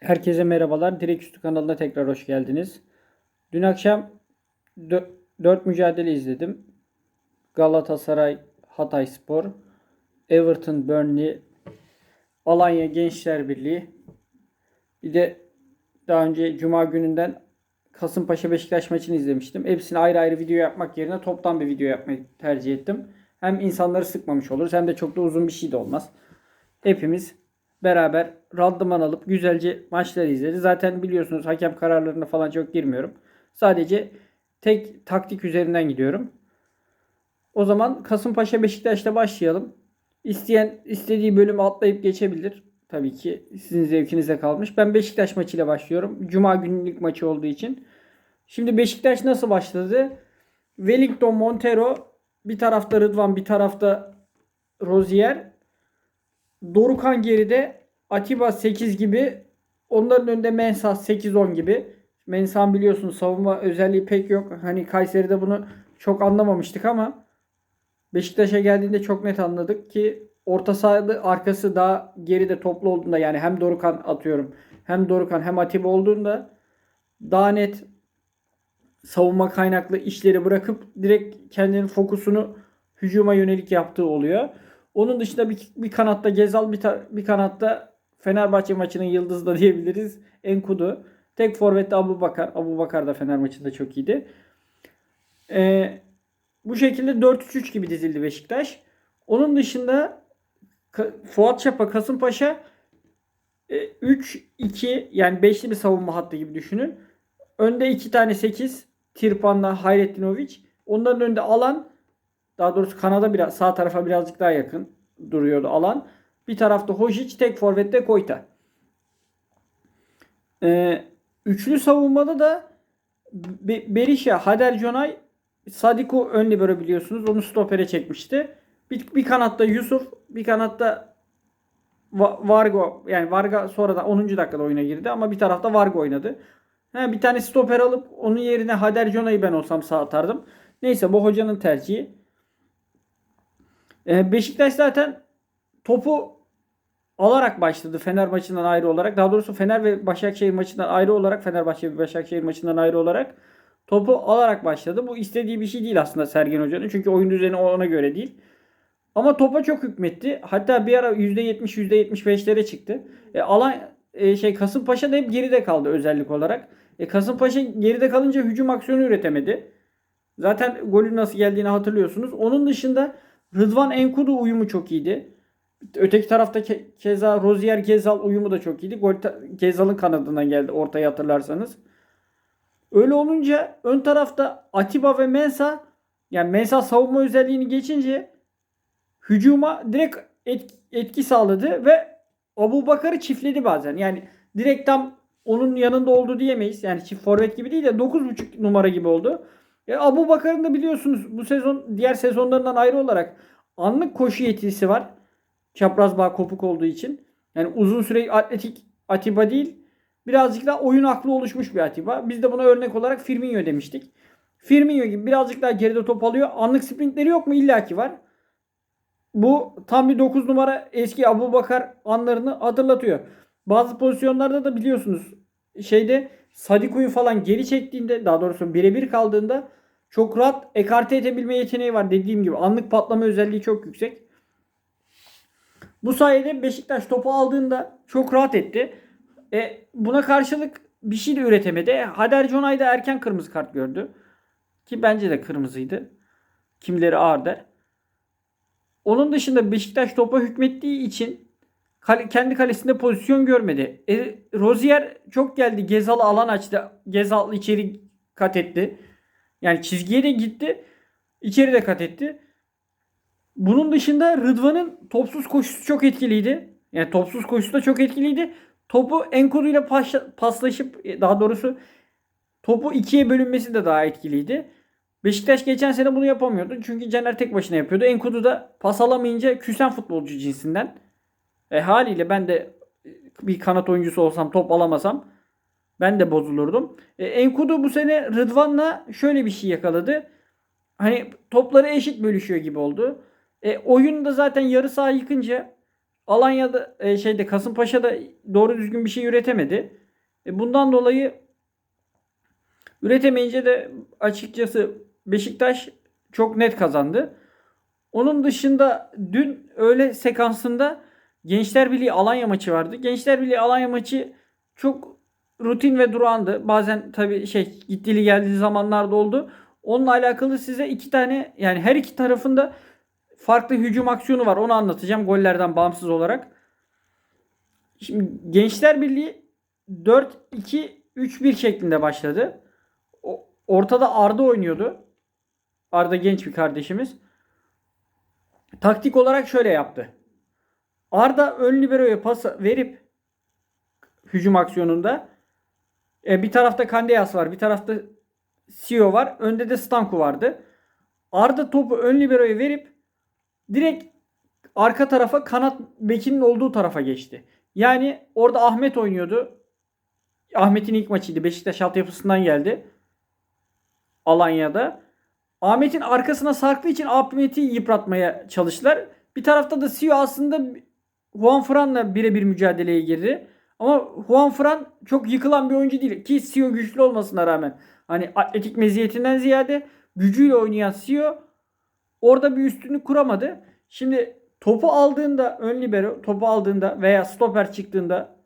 Herkese merhabalar. Direkt Üstü kanalına tekrar hoş geldiniz. Dün akşam 4 mücadele izledim. Galatasaray, Hatay Spor, Everton, Burnley, Alanya Gençler Birliği. Bir de daha önce Cuma gününden Kasımpaşa Beşiktaş maçını izlemiştim. Hepsini ayrı ayrı video yapmak yerine toptan bir video yapmayı tercih ettim. Hem insanları sıkmamış oluruz hem de çok da uzun bir şey de olmaz. Hepimiz beraber randıman alıp güzelce maçları izledi. Zaten biliyorsunuz hakem kararlarına falan çok girmiyorum. Sadece tek taktik üzerinden gidiyorum. O zaman Kasımpaşa Beşiktaş'ta başlayalım. İsteyen istediği bölümü atlayıp geçebilir. Tabii ki sizin zevkinize kalmış. Ben Beşiktaş maçıyla başlıyorum. Cuma günlük maçı olduğu için. Şimdi Beşiktaş nasıl başladı? Wellington Montero bir tarafta Rıdvan bir tarafta Rozier. Dorukan geride Atiba 8 gibi. Onların önünde Mensah 8-10 gibi. Mensah biliyorsunuz savunma özelliği pek yok. Hani Kayseri'de bunu çok anlamamıştık ama Beşiktaş'a geldiğinde çok net anladık ki orta sahada arkası daha geride toplu olduğunda yani hem Dorukan atıyorum hem Dorukan hem Atiba olduğunda daha net savunma kaynaklı işleri bırakıp direkt kendinin fokusunu hücuma yönelik yaptığı oluyor. Onun dışında bir, bir kanatta Gezal bir, bir kanatta Fenerbahçe maçının yıldızı da diyebiliriz. Enkudu. Tek forvette Abu Bakar. Abu Bakar da Fener maçında çok iyiydi. Ee, bu şekilde 4-3-3 gibi dizildi Beşiktaş. Onun dışında Fuat Çapa, Kasımpaşa e, 3-2 yani beşli bir savunma hattı gibi düşünün. Önde iki tane 8 Tirpan'la Hayrettinovic. Onların önünde alan daha doğrusu kanada biraz sağ tarafa birazcık daha yakın duruyordu alan. Bir tarafta Hojic, tek forvette Koyta. Ee, üçlü savunmada da Be- Berisha, Hader Jonay, Sadiko ön libero biliyorsunuz. Onu stopere çekmişti. Bir, bir kanatta Yusuf, bir kanatta Va- Vargo yani Varga sonradan 10. dakikada oyuna girdi ama bir tarafta Vargo oynadı. Ha, bir tane stoper alıp onun yerine Hader Jonay'ı ben olsam sağ atardım. Neyse bu hocanın tercihi. Ee, Beşiktaş zaten topu alarak başladı Fener maçından ayrı olarak. Daha doğrusu Fener ve Başakşehir maçından ayrı olarak Fenerbahçe ve Başakşehir maçından ayrı olarak topu alarak başladı. Bu istediği bir şey değil aslında Sergen Hoca'nın. Çünkü oyun düzeni ona göre değil. Ama topa çok hükmetti. Hatta bir ara %70 %75'lere çıktı. E, alan e, şey Kasımpaşa da hep geride kaldı özellik olarak. E, Kasımpaşa geride kalınca hücum aksiyonu üretemedi. Zaten golün nasıl geldiğini hatırlıyorsunuz. Onun dışında Rıdvan Enkudu uyumu çok iyiydi. Öteki tarafta ke- keza Rozier Gezal uyumu da çok iyiydi. Gol Gezal'ın kanadından geldi ortaya hatırlarsanız. Öyle olunca ön tarafta Atiba ve Mensah yani Mensah savunma özelliğini geçince hücuma direkt et- etki sağladı ve Abu Bakar'ı çiftledi bazen. Yani direkt tam onun yanında oldu diyemeyiz. Yani çift forvet gibi değil de 9.5 numara gibi oldu. E, Abu Bakar'ın da biliyorsunuz bu sezon diğer sezonlarından ayrı olarak anlık koşu yetisi var. Çapraz bağ kopuk olduğu için. Yani uzun süre atletik Atiba değil. Birazcık daha oyun aklı oluşmuş bir Atiba. Biz de buna örnek olarak Firmino demiştik. Firmino gibi birazcık daha geride top alıyor. Anlık sprintleri yok mu? İlla ki var. Bu tam bir 9 numara eski Abu Bakar anlarını hatırlatıyor. Bazı pozisyonlarda da biliyorsunuz şeyde Sadiko'yu falan geri çektiğinde daha doğrusu birebir kaldığında çok rahat ekarte edebilme yeteneği var dediğim gibi. Anlık patlama özelliği çok yüksek. Bu sayede Beşiktaş topu aldığında çok rahat etti. E, buna karşılık bir şey de üretemedi. E, Hader Jonay da erken kırmızı kart gördü. Ki bence de kırmızıydı. Kimleri ağır der. Onun dışında Beşiktaş topa hükmettiği için kale- kendi kalesinde pozisyon görmedi. E, Rozier çok geldi. Gezal'ı alan açtı. Gezal içeri kat etti. Yani çizgiye de gitti. İçeri de kat etti. Bunun dışında Rıdvan'ın topsuz koşusu çok etkiliydi. Yani topsuz koşusu da çok etkiliydi. Topu Enkudu ile paslaşıp e, daha doğrusu topu ikiye bölünmesi de daha etkiliydi. Beşiktaş geçen sene bunu yapamıyordu. Çünkü Caner tek başına yapıyordu. Enkudu da pas alamayınca küsen futbolcu cinsinden. E, haliyle ben de bir kanat oyuncusu olsam top alamasam ben de bozulurdum. E, Enkudu bu sene Rıdvan'la şöyle bir şey yakaladı. Hani topları eşit bölüşüyor gibi oldu. E, oyunda zaten yarı saha yıkınca Alanya'da e, şeyde Kasımpaşa'da doğru düzgün bir şey üretemedi. E, bundan dolayı üretemeyince de açıkçası Beşiktaş çok net kazandı. Onun dışında dün öğle sekansında Gençler Birliği Alanya maçı vardı. Gençler Birliği Alanya maçı çok rutin ve durağandı. Bazen tabii şey gittili geldiği zamanlarda oldu. Onunla alakalı size iki tane yani her iki tarafında farklı hücum aksiyonu var. Onu anlatacağım gollerden bağımsız olarak. Şimdi Gençler Birliği 4-2-3-1 şeklinde başladı. Ortada Arda oynuyordu. Arda genç bir kardeşimiz. Taktik olarak şöyle yaptı. Arda ön libero'ya pas verip hücum aksiyonunda e, bir tarafta Kandeyas var, bir tarafta Sio var, önde de Stanku vardı. Arda topu ön libero'ya verip direkt arka tarafa kanat bekinin olduğu tarafa geçti. Yani orada Ahmet oynuyordu. Ahmet'in ilk maçıydı. Beşiktaş altyapısından geldi. Alanya'da. Ahmet'in arkasına sarktığı için Ahmet'i yıpratmaya çalıştılar. Bir tarafta da Sio aslında Juan Fran'la birebir mücadeleye girdi. Ama Juan Fran çok yıkılan bir oyuncu değil. Ki Sio güçlü olmasına rağmen. Hani atletik meziyetinden ziyade gücüyle oynayan Sio orada bir üstünlük kuramadı. Şimdi topu aldığında ön libero topu aldığında veya stoper çıktığında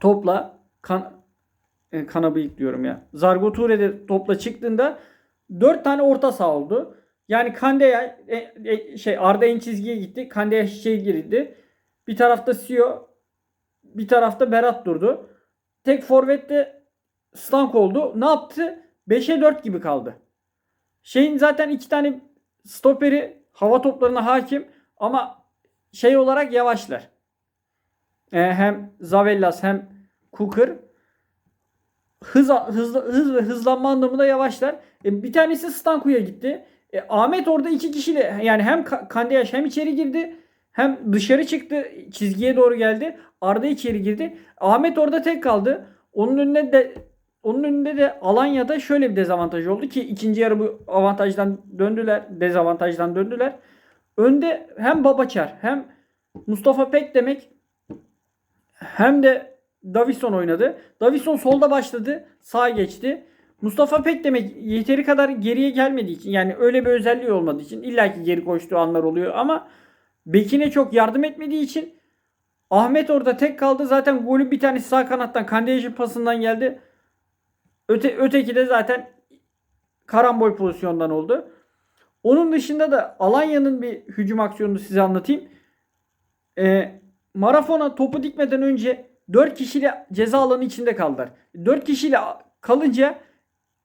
topla kan e, kana bıyık diyorum ya. Zargo Ture de topla çıktığında 4 tane orta saha oldu. Yani Kandeya e, e, şey Arda en çizgiye gitti. Kandeya şey girdi. Bir tarafta Sio bir tarafta Berat durdu. Tek forvette Stank oldu. Ne yaptı? 5'e 4 gibi kaldı. Şeyin zaten iki tane stoperi hava toplarına hakim ama şey olarak yavaşlar. E, hem Zavellas hem Cooker hız, hız, hız ve hızlanma anlamında yavaşlar. E, bir tanesi Stanku'ya gitti. E, Ahmet orada iki kişiyle yani hem Ka- Kandeyaş hem içeri girdi hem dışarı çıktı çizgiye doğru geldi. Arda içeri girdi. Ahmet orada tek kaldı. Onun önünde de onun önünde de Alanya'da şöyle bir dezavantaj oldu ki ikinci yarı bu avantajdan döndüler, dezavantajdan döndüler. Önde hem Babaçar hem Mustafa Pek demek hem de Davison oynadı. Davison solda başladı, sağa geçti. Mustafa Pek demek yeteri kadar geriye gelmediği için yani öyle bir özelliği olmadığı için illaki geri koştuğu anlar oluyor ama Bekine çok yardım etmediği için Ahmet orada tek kaldı. Zaten golü bir tanesi sağ kanattan Kandiyaj'ın pasından geldi. Öte, öteki de zaten karambol pozisyondan oldu. Onun dışında da Alanya'nın bir hücum aksiyonunu size anlatayım. Ee, Marafona topu dikmeden önce 4 kişiyle ceza alanı içinde kaldılar. 4 kişiyle kalınca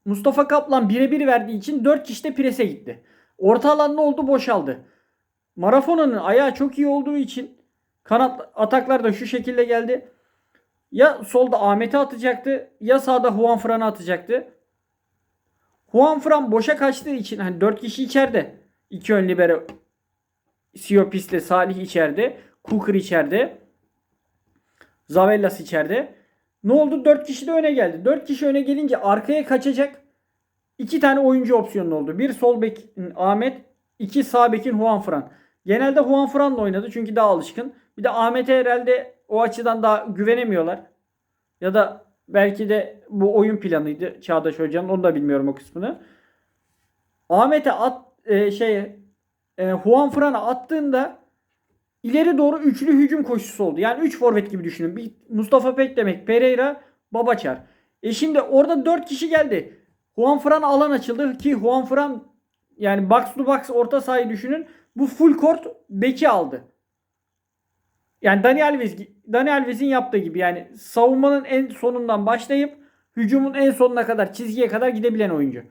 Mustafa Kaplan birebir verdiği için 4 kişi de prese gitti. Orta alan ne oldu? Boşaldı. Marafona'nın ayağı çok iyi olduğu için kanat ataklar da şu şekilde geldi. Ya solda Ahmet'i atacaktı ya sağda Juan Fran'ı atacaktı. Juan Fran boşa kaçtığı için hani 4 kişi içeride. 2 ön libero Siopis'le Salih içeride. Cooker içeride. Zavellas içeride. Ne oldu? 4 kişi de öne geldi. 4 kişi öne gelince arkaya kaçacak iki tane oyuncu opsiyonu oldu. Bir sol bek Ahmet, iki sağ bekin Juan Fran. Genelde Juan Fran'la oynadı çünkü daha alışkın. Bir de Ahmet'e herhalde o açıdan daha güvenemiyorlar. Ya da belki de bu oyun planıydı Çağdaş Hoca'nın. Onu da bilmiyorum o kısmını. Ahmet'e at e, şey e, Juan Fran'a attığında ileri doğru üçlü hücum koşusu oldu. Yani 3 forvet gibi düşünün. Bir Mustafa Pek demek, Pereira, Babaçar. E şimdi orada 4 kişi geldi. Juan Fran alan açıldı ki Juan Fran yani box to box orta sahayı düşünün. Bu full court beki aldı. Yani Dani Alves Dani Alves'in yaptığı gibi yani savunmanın en sonundan başlayıp hücumun en sonuna kadar çizgiye kadar gidebilen oyuncu.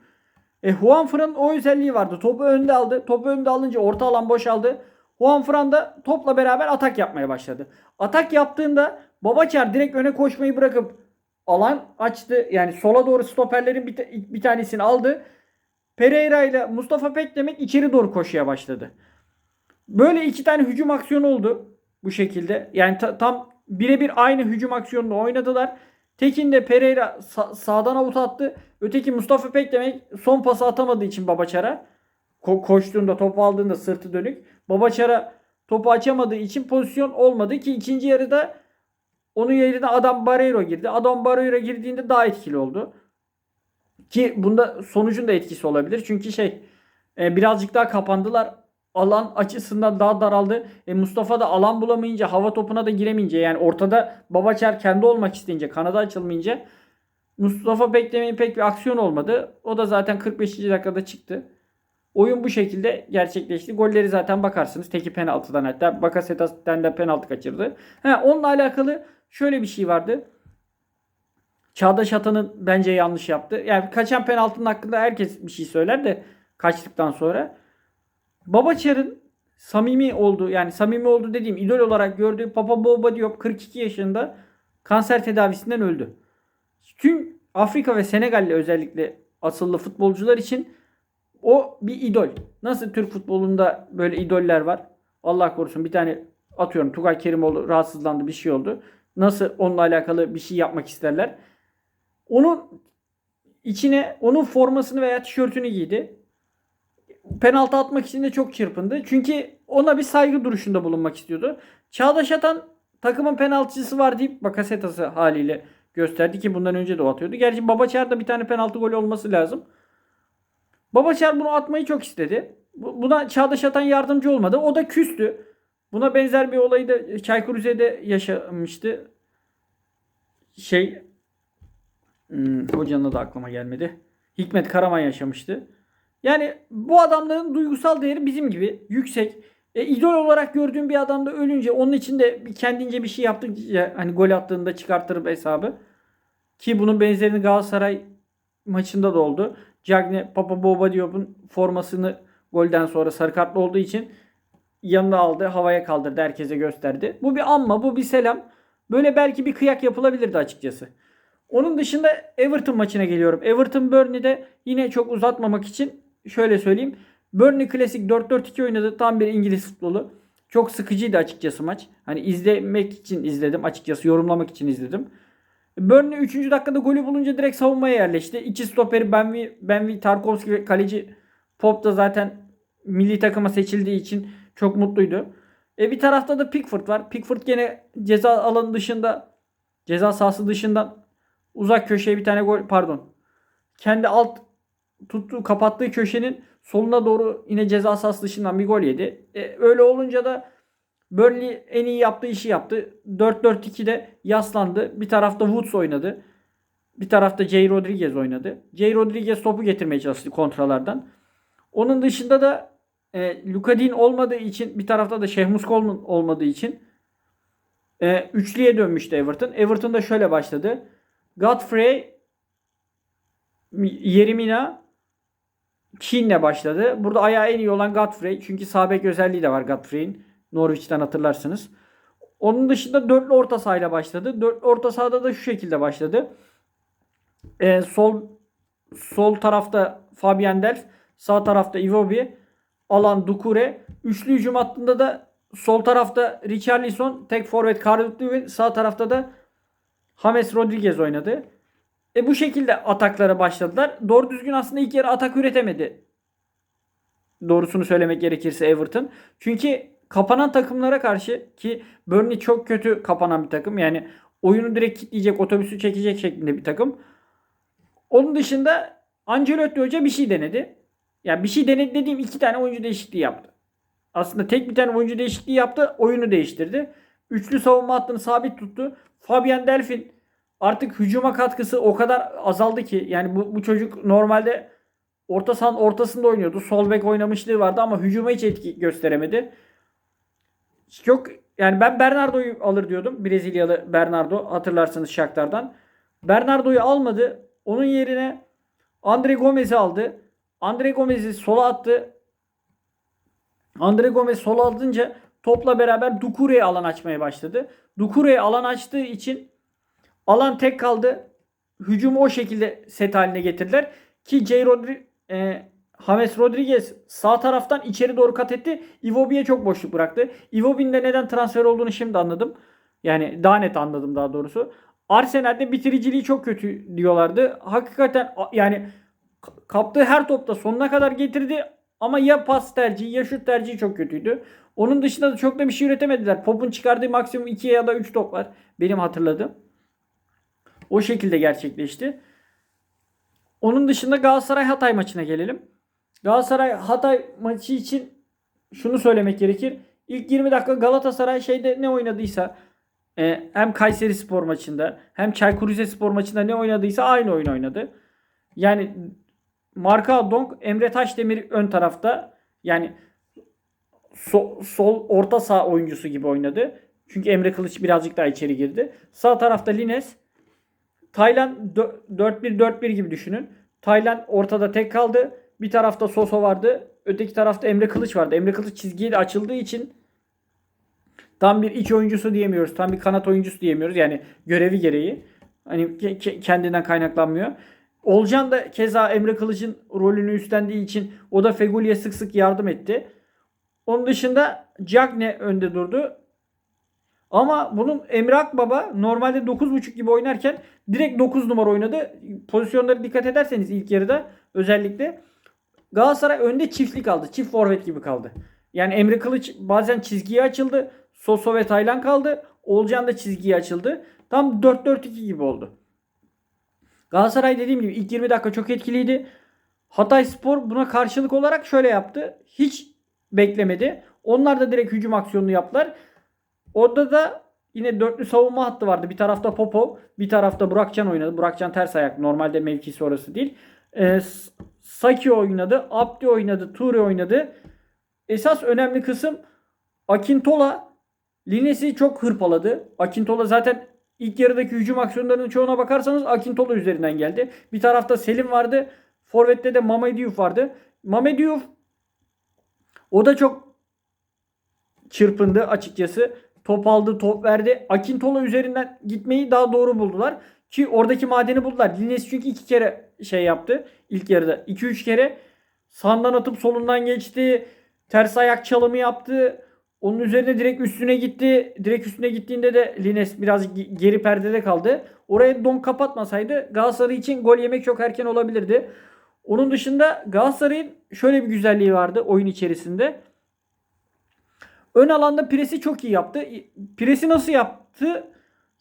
E, Juan Fran'ın o özelliği vardı. Topu önde aldı. Topu önde alınca orta alan boşaldı. Juan Fran da topla beraber atak yapmaya başladı. Atak yaptığında Babaçar direkt öne koşmayı bırakıp alan açtı. Yani sola doğru stoperlerin bir, bir tanesini aldı. Pereira ile Mustafa Pek demek içeri doğru koşuya başladı. Böyle iki tane hücum aksiyonu oldu bu şekilde. Yani ta- tam birebir aynı hücum aksiyonunu oynadılar. Tekin de Pereira sa- sağdan avuta attı. Öteki Mustafa Pek demek son pası atamadığı için Babaçar'a ko- koştuğunda topu aldığında sırtı dönük. Babaçar'a topu açamadığı için pozisyon olmadı ki ikinci yarıda onun yerine Adam Barreiro girdi. Adam Barreiro girdiğinde daha etkili oldu. Ki bunda sonucun da etkisi olabilir. Çünkü şey e, birazcık daha kapandılar. Alan açısından daha daraldı. E, Mustafa da alan bulamayınca hava topuna da giremeyince yani ortada Babaçer kendi olmak isteyince kanada açılmayınca Mustafa beklemeyin pek bir aksiyon olmadı. O da zaten 45. dakikada çıktı. Oyun bu şekilde gerçekleşti. Golleri zaten bakarsınız. Teki penaltıdan hatta Bakasetas'tan da penaltı kaçırdı. Ha, onunla alakalı şöyle bir şey vardı. Çağdaş Atan'ın bence yanlış yaptı. Yani kaçan penaltının hakkında herkes bir şey söyler de kaçtıktan sonra. Babaçar'ın samimi olduğu yani samimi oldu dediğim idol olarak gördüğü Papa Boba Diop 42 yaşında kanser tedavisinden öldü. Tüm Afrika ve Senegal'le özellikle asıllı futbolcular için o bir idol. Nasıl Türk futbolunda böyle idoller var? Allah korusun bir tane atıyorum Tugay Kerimoğlu rahatsızlandı bir şey oldu. Nasıl onunla alakalı bir şey yapmak isterler? Onun içine onun formasını veya tişörtünü giydi. Penaltı atmak için de çok çırpındı. Çünkü ona bir saygı duruşunda bulunmak istiyordu. Çağdaş Atan takımın penaltıcısı var deyip Bakasetas'ı haliyle gösterdi ki bundan önce de o atıyordu. Gerçi Babaçar'da bir tane penaltı golü olması lazım. Babaçar bunu atmayı çok istedi. Bu- Buna Çağdaş Atan yardımcı olmadı. O da küstü. Buna benzer bir olayı da Çaykur Rize'de yaşamıştı. Şey hmm, hocanın da aklıma gelmedi. Hikmet Karaman yaşamıştı. Yani bu adamların duygusal değeri bizim gibi yüksek. E, idol olarak gördüğüm bir adam da ölünce onun için de kendince bir şey yaptıkça hani gol attığında çıkartırım hesabı. Ki bunun benzerini Galatasaray maçında da oldu. Cagne Papa Boba Diop'un formasını golden sonra sarı kartlı olduğu için yanına aldı, havaya kaldırdı, herkese gösterdi. Bu bir anma, bu bir selam. Böyle belki bir kıyak yapılabilirdi açıkçası. Onun dışında Everton maçına geliyorum. Everton Burnley'de yine çok uzatmamak için şöyle söyleyeyim. Burnley klasik 4-4-2 oynadı. Tam bir İngiliz futbolu. Çok sıkıcıydı açıkçası maç. Hani izlemek için izledim açıkçası. Yorumlamak için izledim. Burnley 3. dakikada golü bulunca direkt savunmaya yerleşti. İki stoperi Benvi, Benvi Tarkovski ve kaleci Pop da zaten milli takıma seçildiği için çok mutluydu. E bir tarafta da Pickford var. Pickford gene ceza alanı dışında ceza sahası dışından uzak köşeye bir tane gol pardon. Kendi alt tuttuğu kapattığı köşenin soluna doğru yine ceza sahası dışından bir gol yedi. E, öyle olunca da Burnley en iyi yaptığı işi yaptı. 4-4-2'de yaslandı. Bir tarafta Woods oynadı. Bir tarafta Jay Rodriguez oynadı. Jay Rodriguez topu getirmeye çalıştı kontralardan. Onun dışında da e, Luka Dean olmadığı için bir tarafta da Şehmus Coleman olmadığı için e, üçlüye dönmüştü Everton. Everton da şöyle başladı. Godfrey Yerimina Keane'le başladı. Burada ayağı en iyi olan Godfrey. Çünkü sağ bek özelliği de var Godfrey'in. Norwich'ten hatırlarsınız. Onun dışında dörtlü orta sahayla başladı. Dörtlü orta sahada da şu şekilde başladı. Ee, sol sol tarafta Fabian Delph, sağ tarafta Iwobi, Alan Dukure. Üçlü hücum hattında da sol tarafta Richarlison, tek forvet Cardiff Lewin, sağ tarafta da James Rodriguez oynadı. E bu şekilde ataklara başladılar. Doğru düzgün aslında ilk yarı atak üretemedi. Doğrusunu söylemek gerekirse Everton. Çünkü kapanan takımlara karşı ki Burnley çok kötü kapanan bir takım. Yani oyunu direkt kitleyecek, otobüsü çekecek şeklinde bir takım. Onun dışında Ancelotti Hoca bir şey denedi. Yani bir şey denedi dediğim iki tane oyuncu değişikliği yaptı. Aslında tek bir tane oyuncu değişikliği yaptı. Oyunu değiştirdi. Üçlü savunma hattını sabit tuttu. Fabian Delphin artık hücuma katkısı o kadar azaldı ki yani bu, bu çocuk normalde orta sahanın ortasında oynuyordu. Sol bek oynamışlığı vardı ama hücuma hiç etki gösteremedi. Çok yani ben Bernardo'yu alır diyordum. Brezilyalı Bernardo hatırlarsınız Shakhtar'dan. Bernardo'yu almadı. Onun yerine Andre Gomez'i aldı. Andre Gomez'i sola attı. Andre Gomez sola atınca topla beraber Dukure'ye alan açmaya başladı. Dukure'ye alan açtığı için alan tek kaldı. Hücumu o şekilde set haline getirdiler. Ki J. Rodri e, James Rodriguez sağ taraftan içeri doğru kat etti. Iwobi'ye çok boşluk bıraktı. Iwobi'nin de neden transfer olduğunu şimdi anladım. Yani daha net anladım daha doğrusu. Arsenal'de bitiriciliği çok kötü diyorlardı. Hakikaten yani kaptığı her topta sonuna kadar getirdi. Ama ya pas tercihi ya şut tercihi çok kötüydü. Onun dışında da çok da bir şey üretemediler. Pop'un çıkardığı maksimum 2 ya da 3 top var. Benim hatırladığım. O şekilde gerçekleşti. Onun dışında Galatasaray Hatay maçına gelelim. Galatasaray Hatay maçı için şunu söylemek gerekir. İlk 20 dakika Galatasaray şeyde ne oynadıysa e, hem Kayseri Spor maçında hem Çaykur Rizespor maçında ne oynadıysa aynı oyun oynadı. Yani Marka Donk, Emre Taşdemir ön tarafta. Yani so- sol orta saha oyuncusu gibi oynadı. Çünkü Emre Kılıç birazcık daha içeri girdi. Sağ tarafta Lines. Taylan dö- 4-1-4-1 gibi düşünün. Taylan ortada tek kaldı. Bir tarafta Soso vardı. Öteki tarafta Emre Kılıç vardı. Emre Kılıç çizgiye de açıldığı için tam bir iç oyuncusu diyemiyoruz. Tam bir kanat oyuncusu diyemiyoruz. Yani görevi gereği. Hani ke- ke- kendinden kaynaklanmıyor. Olcan da keza Emre Kılıç'ın rolünü üstlendiği için o da Fegüli'ye sık sık yardım etti. Onun dışında Cagne önde durdu. Ama bunun Emre Akbaba normalde 9.5 gibi oynarken direkt 9 numara oynadı. Pozisyonlara dikkat ederseniz ilk yarıda özellikle Galatasaray önde çiftlik kaldı. Çift forvet gibi kaldı. Yani Emre Kılıç bazen çizgiye açıldı. Soso ve Taylan kaldı. Olcan da çizgiye açıldı. Tam 4-4-2 gibi oldu. Galatasaray dediğim gibi ilk 20 dakika çok etkiliydi. Hatay Spor buna karşılık olarak şöyle yaptı. Hiç beklemedi. Onlar da direkt hücum aksiyonunu yaptılar. Orada da yine dörtlü savunma hattı vardı. Bir tarafta Popov, bir tarafta Burakcan oynadı. Burakcan ters ayak. Normalde mevkisi orası değil. S- Saki oynadı, Abdi oynadı, Ture oynadı. Esas önemli kısım Akintola Lines'i çok hırpaladı. Akintola zaten ilk yarıdaki hücum aksiyonlarının çoğuna bakarsanız Akintola üzerinden geldi. Bir tarafta Selim vardı. Forvet'te de Mamediyuf vardı. Mamediyuf o da çok çırpındı açıkçası. Top aldı, top verdi. Akintola üzerinden gitmeyi daha doğru buldular. Ki oradaki madeni buldular. Lines çünkü iki kere şey yaptı. ilk yarıda. 2-3 kere sağından atıp solundan geçti. Ters ayak çalımı yaptı. Onun üzerine direkt üstüne gitti. Direkt üstüne gittiğinde de Lines biraz ge- geri perdede kaldı. Orayı don kapatmasaydı Galatasaray için gol yemek çok erken olabilirdi. Onun dışında Galatasaray'ın şöyle bir güzelliği vardı oyun içerisinde. Ön alanda presi çok iyi yaptı. Presi nasıl yaptı?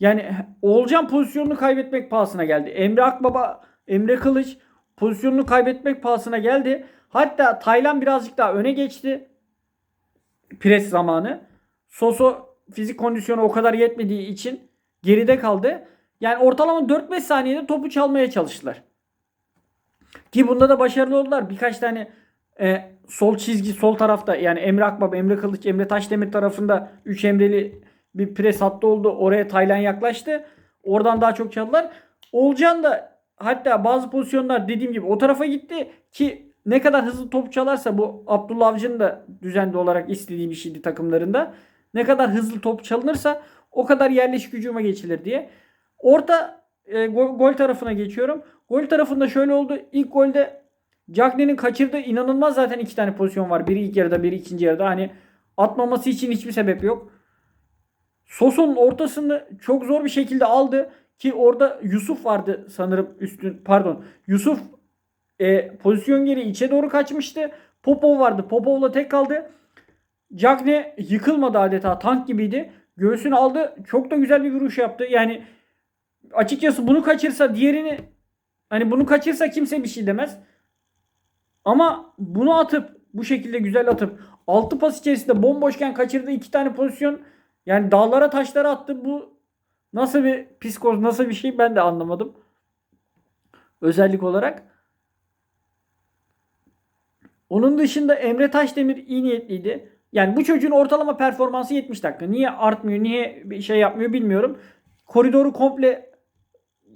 Yani Olcan pozisyonunu kaybetmek pahasına geldi. Emre Akbaba, Emre Kılıç pozisyonunu kaybetmek pahasına geldi. Hatta Taylan birazcık daha öne geçti. Pres zamanı. Soso fizik kondisyonu o kadar yetmediği için geride kaldı. Yani ortalama 4-5 saniyede topu çalmaya çalıştılar. Ki bunda da başarılı oldular. Birkaç tane e, sol çizgi sol tarafta yani Emre Akbaba, Emre Kılıç, Emre Taşdemir tarafında 3 Emreli bir pres hattı oldu. Oraya Taylan yaklaştı. Oradan daha çok çaldılar. Olcan da hatta bazı pozisyonlar dediğim gibi o tarafa gitti ki ne kadar hızlı top çalarsa bu Abdullah Avcı'nın da düzenli olarak istediği bir şeydi takımlarında. Ne kadar hızlı top çalınırsa o kadar yerleşik hücuma geçilir diye. Orta e, gol, gol tarafına geçiyorum. Gol tarafında şöyle oldu. İlk golde Cagney'in kaçırdığı inanılmaz zaten iki tane pozisyon var. Biri ilk yarıda biri ikinci yarıda. Hani atmaması için hiçbir sebep yok. Soson'un ortasını çok zor bir şekilde aldı. Ki orada Yusuf vardı sanırım üstün pardon. Yusuf e, pozisyon geri içe doğru kaçmıştı. Popov vardı. Popov'la tek kaldı. Cagne yıkılmadı adeta tank gibiydi. Göğsünü aldı. Çok da güzel bir vuruş yaptı. Yani açıkçası bunu kaçırsa diğerini hani bunu kaçırsa kimse bir şey demez. Ama bunu atıp bu şekilde güzel atıp 6 pas içerisinde bomboşken kaçırdığı iki tane pozisyon yani dağlara taşlara attı. Bu nasıl bir psikoz nasıl bir şey ben de anlamadım. Özellik olarak. Onun dışında Emre Taşdemir iyi niyetliydi. Yani bu çocuğun ortalama performansı 70 dakika. Niye artmıyor, niye bir şey yapmıyor bilmiyorum. Koridoru komple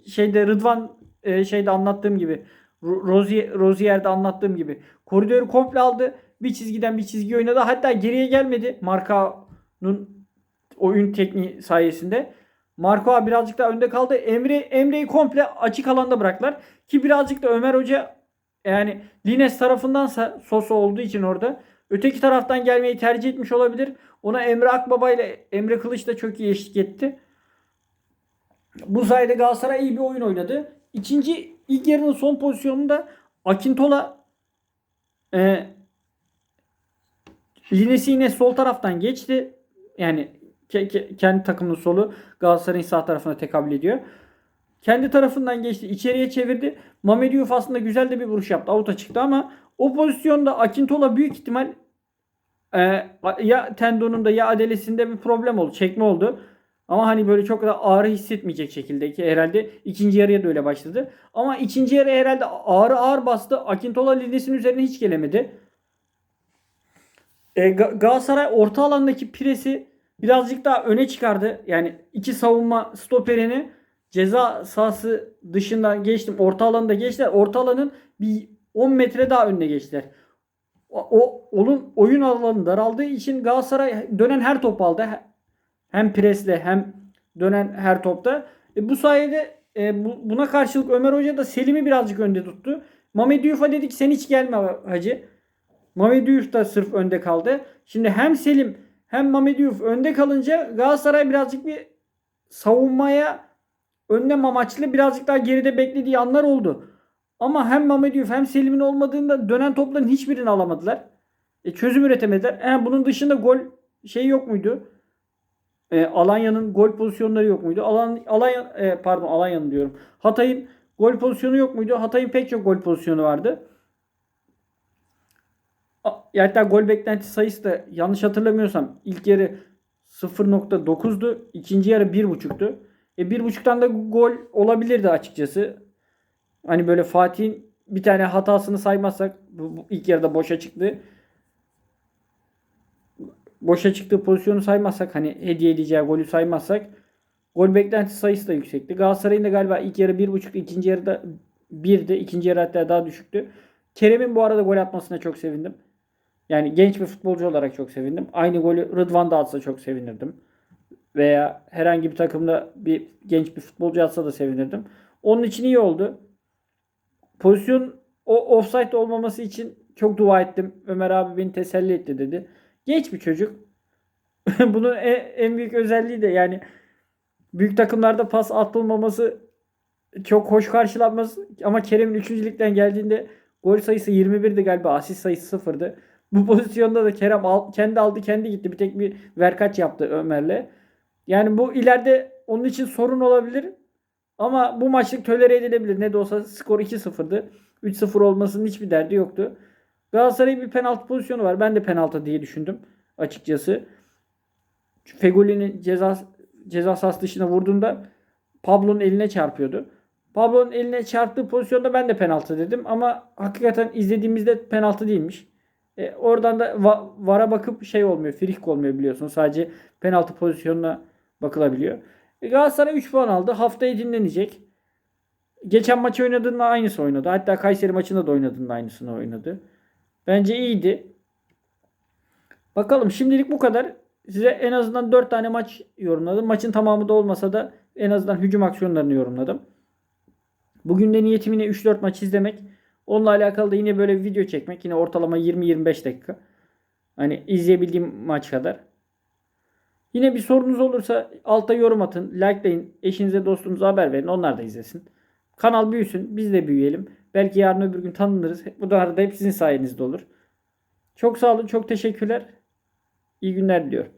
şeyde Rıdvan e, şeyde anlattığım gibi Ro- Rozier, Rozier'de anlattığım gibi koridoru komple aldı. Bir çizgiden bir çizgi oynadı. Hatta geriye gelmedi. Marka'nın oyun tekniği sayesinde. Marco birazcık daha önde kaldı. Emre Emre'yi komple açık alanda bıraktılar. Ki birazcık da Ömer Hoca yani Lines tarafındansa Sosa olduğu için orada öteki taraftan gelmeyi tercih etmiş olabilir. Ona Emre Akbaba ile Emre Kılıç da çok iyi eşlik etti. Bu sayede Galatasaray iyi bir oyun oynadı. İkinci ilk yarının son pozisyonunda Akintola e, Linesi yine sol taraftan geçti. Yani ke- ke- kendi takımının solu Galatasaray'ın sağ tarafına tekabül ediyor. Kendi tarafından geçti. içeriye çevirdi. Mamediyuf aslında güzel de bir vuruş yaptı. Avuta çıktı ama o pozisyonda Akintola büyük ihtimal e, ya tendonunda ya adelesinde bir problem oldu. Çekme oldu. Ama hani böyle çok da ağrı hissetmeyecek şekilde ki herhalde ikinci yarıya da öyle başladı. Ama ikinci yarı herhalde ağrı ağır bastı. Akintola linesinin üzerine hiç gelemedi. E, Ga- Galatasaray orta alandaki presi birazcık daha öne çıkardı. Yani iki savunma stoperini ceza sahası dışından geçtim. Orta alanda geçtiler. Orta alanın bir 10 metre daha önüne geçtiler. O, onun oyun alanı daraldığı için Galatasaray dönen her topu aldı. He- Hem presle hem dönen her topta. E, bu sayede e, bu- buna karşılık Ömer Hoca da Selim'i birazcık önde tuttu. Mehmet Yuf'a dedi ki sen hiç gelme hacı. Mehmet Yuf da sırf önde kaldı. Şimdi hem Selim hem Mehmet Yuf önde kalınca Galatasaray birazcık bir savunmaya önlem amaçlı birazcık daha geride beklediği anlar oldu. Ama hem Mehmet Yuf hem Selim'in olmadığında dönen topların hiçbirini alamadılar. E, çözüm üretemediler. E, bunun dışında gol şey yok muydu? E, Alanya'nın gol pozisyonları yok muydu? Alan, Alanya, e, pardon Alanya'nın diyorum. Hatay'ın gol pozisyonu yok muydu? Hatay'ın pek çok gol pozisyonu vardı. Hatta gol beklenti sayısı da yanlış hatırlamıyorsam ilk yarı 0.9'du. ikinci yarı 1.5'tu. E 1.5'tan da gol olabilirdi açıkçası. Hani böyle Fatih'in bir tane hatasını saymazsak bu, bu ilk yarıda boşa çıktı. Boşa çıktığı pozisyonu saymazsak hani hediye edeceği golü saymazsak gol beklenti sayısı da yüksekti. Galatasaray'ın da galiba ilk yarı 1.5 ikinci yarıda 1'di. ikinci yarı hatta daha düşüktü. Kerem'in bu arada gol atmasına çok sevindim. Yani genç bir futbolcu olarak çok sevindim. Aynı golü Rıdvan da atsa çok sevinirdim. Veya herhangi bir takımda bir genç bir futbolcu atsa da sevinirdim. Onun için iyi oldu. Pozisyon o offside olmaması için çok dua ettim. Ömer abi beni teselli etti dedi. Genç bir çocuk. Bunun en, büyük özelliği de yani büyük takımlarda pas atılmaması çok hoş karşılanmaz. Ama Kerem'in 3. ligden geldiğinde gol sayısı 21'di galiba. Asist sayısı 0'dı. Bu pozisyonda da Kerem al, kendi aldı kendi gitti. Bir tek bir verkaç yaptı Ömer'le. Yani bu ileride onun için sorun olabilir. Ama bu maçlık tölere edilebilir. Ne de olsa skor 2-0'dı. 3-0 olmasının hiçbir derdi yoktu. Galatasaray'ın bir penaltı pozisyonu var. Ben de penaltı diye düşündüm açıkçası. Fegoli'nin ceza ceza sahası dışına vurduğunda Pablo'nun eline çarpıyordu. Pablo'nun eline çarptığı pozisyonda ben de penaltı dedim ama hakikaten izlediğimizde penaltı değilmiş. E, oradan da va- VAR'a bakıp şey olmuyor, frikik olmuyor biliyorsun. Sadece penaltı pozisyonuna bakılabiliyor. E, Galatasaray 3 puan aldı. Haftaya dinlenecek. Geçen maç oynadığında aynısı oynadı. Hatta Kayseri maçında da oynadığında aynısını oynadı. Bence iyiydi. Bakalım şimdilik bu kadar. Size en azından 4 tane maç yorumladım. Maçın tamamı da olmasa da en azından hücum aksiyonlarını yorumladım. Bugün de niyetim yine 3-4 maç izlemek. Onunla alakalı da yine böyle bir video çekmek. Yine ortalama 20-25 dakika. Hani izleyebildiğim maç kadar. Yine bir sorunuz olursa alta yorum atın. Likelayın. Eşinize dostunuza haber verin. Onlar da izlesin. Kanal büyüsün. Biz de büyüyelim. Belki yarın öbür gün tanınırız. Bu da arada hep sizin sayenizde olur. Çok sağ olun. Çok teşekkürler. İyi günler diliyorum.